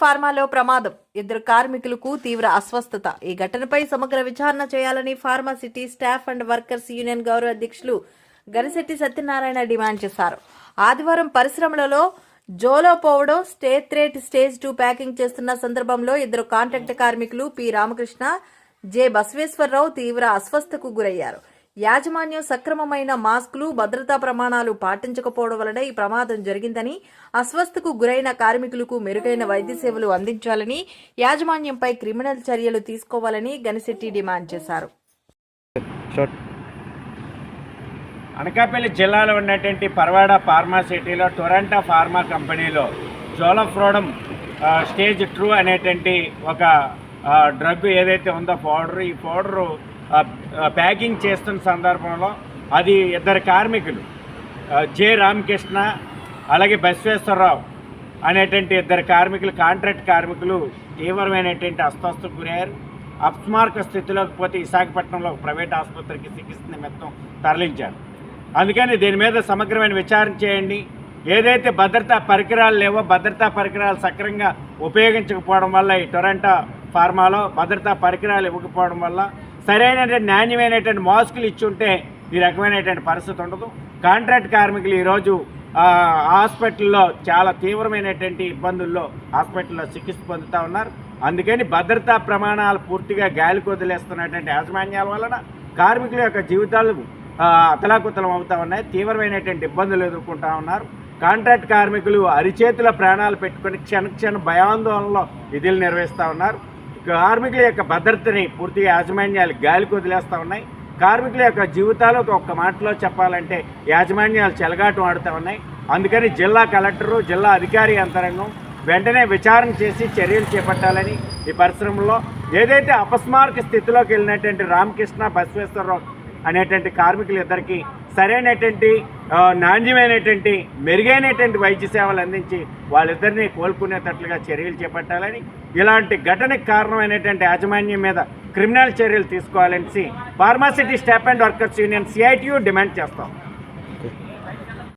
ఫార్మాలో ప్రమాదం. ఇద్దరు కార్మికులకు తీవ్ర అస్వస్థత. ఈ ఘటనపై సమగ్ర విచారణ చేయాలని pharma city staff and workers union గౌరవ అధ్యక్షులు గరిశెట్టి సత్యనారాయణ డిమాండ్ చేశారు. ఆదివారం పరిశ్రమలలో జోలో పోవడం స్టేట్రేట్ స్టేజ్ టూ ప్యాకింగ్ చేస్తున్న సందర్భంలో ఇద్దరు కాంట్రాక్ట్ కార్మికులు పి రామకృష్ణ జె బసవేశ్వరరావు తీవ్ర అస్వస్థకు గురయ్యారు. యాజమాన్యం సక్రమమైన మాస్కులు భద్రతా ప్రమాణాలు పాటించకపోవడం వలన ఈ ప్రమాదం జరిగిందని అస్వస్థకు గురైన కార్మికులకు మెరుగైన వైద్య సేవలు అందించాలని యాజమాన్యంపై క్రిమినల్ చర్యలు తీసుకోవాలని గనిశెట్టి డిమాండ్ చేశారు. అనకాపల్లి జిల్లాలో ఉన్నటువంటి పర్వాడ ఫార్మా సిటీలో టొరంటో ఫార్మా కంపెనీలో జోలఫ్రోడమ్ స్టేజ్ ట్రూ అనేటువంటి ఒక డ్రగ్ ఏదైతే ఉందో పౌడర్ ఈ పౌడరు ప్యాకింగ్ చేస్తున్న సందర్భంలో అది ఇద్దరు కార్మికులు జె రామకృష్ణ అలాగే బసవేశ్వరరావు అనేటువంటి ఇద్దరు కార్మికులు కాంట్రాక్ట్ కార్మికులు తీవ్రమైనటువంటి అస్వస్థకు గురయ్యారు. అప్స్మారక స్థితిలోకి పోతే విశాఖపట్నంలో ప్రైవేట్ ఆసుపత్రికి చికిత్స నిమిత్తం తరలించారు. అందుకని దీని మీద సమగ్రమైన విచారణ చేయండి. ఏదైతే భద్రతా పరికరాలు లేవో భద్రతా పరికరాలు సక్రమంగా ఉపయోగించకపోవడం వల్ల ఈ టొరంటో ఫార్మాలో భద్రతా పరికరాలు ఇవ్వకపోవడం వల్ల సరైనటువంటి నాణ్యమైనటువంటి మాస్కులు ఇచ్చి ఉంటే ఈ రకమైనటువంటి పరిస్థితి ఉండదు. కాంట్రాక్ట్ కార్మికులు ఈరోజు హాస్పిటల్లో చాలా తీవ్రమైనటువంటి ఇబ్బందుల్లో హాస్పిటల్లో చికిత్స పొందుతూ ఉన్నారు. అందుకని భద్రతా ప్రమాణాలు పూర్తిగా గాలికి వదిలేస్తున్నటువంటి యాజమాన్యాల వలన కార్మికుల యొక్క జీవితాలు అతలాకుతలం అవుతూ ఉన్నాయి. తీవ్రమైనటువంటి ఇబ్బందులు ఎదుర్కొంటూ ఉన్నారు. కాంట్రాక్ట్ కార్మికులు అరిచేతుల ప్రాణాలు పెట్టుకుని క్షణ క్షణ భయాందోళనలో విధులు నిర్వహిస్తూ ఉన్నారు. కార్మికుల యొక్క భద్రతని పూర్తిగా యాజమాన్యాలు గాలికి వదిలేస్తూ ఉన్నాయి. కార్మికుల యొక్క జీవితాలు ఒక్క మాటలో చెప్పాలంటే యాజమాన్యాలు చెలగాటం ఆడుతూ ఉన్నాయి. అందుకని జిల్లా కలెక్టరు జిల్లా అధికారి యంత్రాంగం వెంటనే విచారణ చేసి చర్యలు చేపట్టాలని ఈ పరిశ్రమలో ఏదైతే అపస్మారక స్థితిలోకి వెళ్ళినటువంటి రామకృష్ణ బసవేశ్వరరావు అనేటువంటి కార్మికులు ఇద్దరికి సరైనటువంటి నాణ్యమైనటువంటి మెరుగైనటువంటి వైద్య సేవలు అందించి వాళ్ళిద్దరిని కోలుకునేటట్లుగా చర్యలు చేపట్టాలని ఇలాంటి ఘటనకు కారణమైనటువంటి యాజమాన్యం మీద క్రిమినల్ చర్యలు తీసుకోవాలని pharma city staff and workers union CITU demand చేస్తాం.